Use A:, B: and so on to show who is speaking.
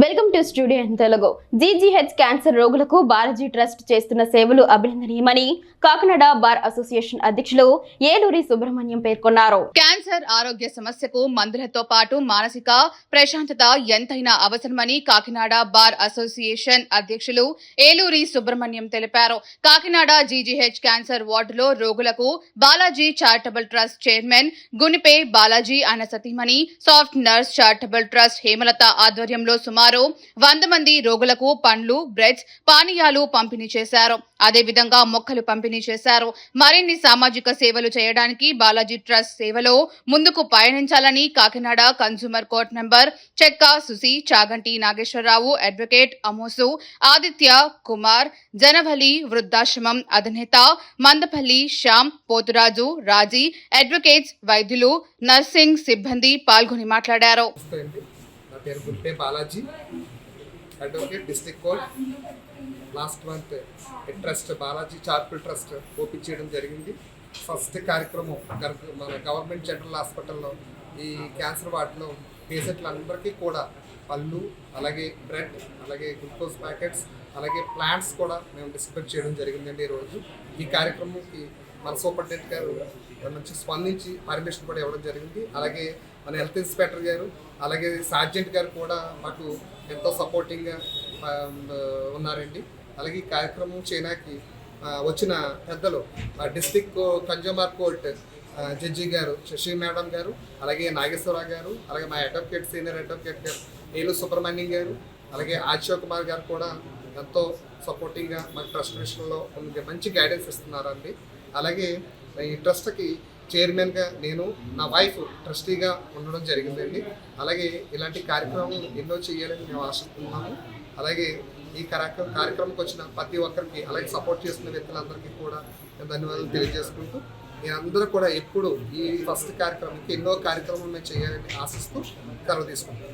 A: Welcome news studio in Telugu. GGH cancer రోగులకు Balaji trust చేస్తున్న సేవలు అభినందనీయమని కాకినాడ బార్ అసోసియేషన్ అధ్యక్షులు ఏలూరి సుబ్రహ్మణ్యం పేర్కొన్నారు.
B: క్యాన్సర్ ఆరోగ్య సమస్యకు మందులతో పాటు మానసిక ప్రశాంతత ఎంతైనా అవసరమని కాకినాడ బార్ అసోసియేషన్ అధ్యక్షులు ఏలూరి సుబ్రహ్మణ్యం తెలిపారు. కాకినాడ జీజీహెచ్ క్యాన్సర్ వార్డులో రోగులకు Balaji charitable trust chairman Gunipe Balaji అన్న సతీమణి soft nurse charitable trust Hemalatha ఆధ్వర్యంలో సుమారు వంద మంది రోగులకు పండ్లు బ్రెడ్స్ పానీయాలు పంపిణీ చేశారు. అదేవిధంగా మొక్కలు పంపిణీ చేశారు. మరిన్ని సామాజిక సేవలు చేయడానికి బాలాజీ ట్రస్ట్ సేవలో ముందుకు పయనించాలని కాకినాడ కన్సూమర్ కోర్ట్ నెంబర్ చెక్క సుసి చాగంటి నాగేశ్వరరావు అడ్వకేట్ అమోసు ఆదిత్య కుమార్ జనవలి వృద్ధాశ్రమం అధినేత మందపల్లి శ్యామ్ పోతురాజు రాజీ అడ్వకేట్స్ వైద్యులు నర్సింగ్ సిబ్బంది పాల్గొని మాట్లాడారు.
C: పేరు గుంటే Balaji advocate district court. Last month trust Balaji charitable trust open చేయడం జరిగింది. ఫస్ట్ కార్యక్రమం మన గవర్నమెంట్ జనరల్ హాస్పిటల్లో ఈ క్యాన్సర్ వార్డులో పేషెంట్లందరికీ కూడా పళ్ళు అలాగే బ్రెడ్ అలాగే గ్లూకోజ్ ప్యాకెట్స్ అలాగే ప్లాంట్స్ కూడా మేము డిస్ట్రిబ్యూట్ చేయడం జరిగిందండి ఈరోజు. ఈ కార్యక్రమంకి మన సూపరింటెండెంట్ గారు మంచి స్పందించి పర్మిషన్ కూడా ఇవ్వడం జరిగింది. అలాగే మన హెల్త్ ఇన్స్పెక్టర్ గారు అలాగే సార్జెంట్ గారు కూడా మాకు ఎంతో సపోర్టింగ్గా um, ఉన్నారండి. అలాగే ఈ కార్యక్రమం చేయడానికి వచ్చిన పెద్దలు డిస్టిక్ కన్జ్యూమర్ కోర్ట్ జడ్జి గారు శశి మేడం గారు అలాగే నాగేశ్వరరావు గారు అలాగే మా అడ్వకేట్ సీనియర్ అడ్వకేట్ గారు ఏలు సుబ్రహ్మణ్యం గారు అలాగే ఆశిష్ కుమార్ గారు కూడా ఎంతో సపోర్టింగ్గా మన ట్రస్ట్ విషయంలో మంచి గైడెన్స్ ఇస్తున్నారండి. అలాగే ఈ ట్రస్ట్కి చైర్మన్గా నేను నా వైఫ్ ట్రస్టీగా ఉండడం జరిగిందండి. అలాగే ఇలాంటి కార్యక్రమం ఎన్నో చేయాలని మేము ఆశిస్తున్నాము. అలాగే ఈ కార్యక్రమం కార్యక్రమంకి వచ్చిన ప్రతి ఒక్కరికి అలాగే సపోర్ట్ చేస్తున్న వ్యక్తులందరికీ కూడా నేను ధన్యవాదాలు తెలియజేసుకుంటూ మీరందరూ కూడా ఎప్పుడు ఈ ఫస్ట్ కార్యక్రమంకి ఎన్నో కార్యక్రమాలు మేము చేయాలని ఆశిస్తూ సెలవు తీసుకుంటాం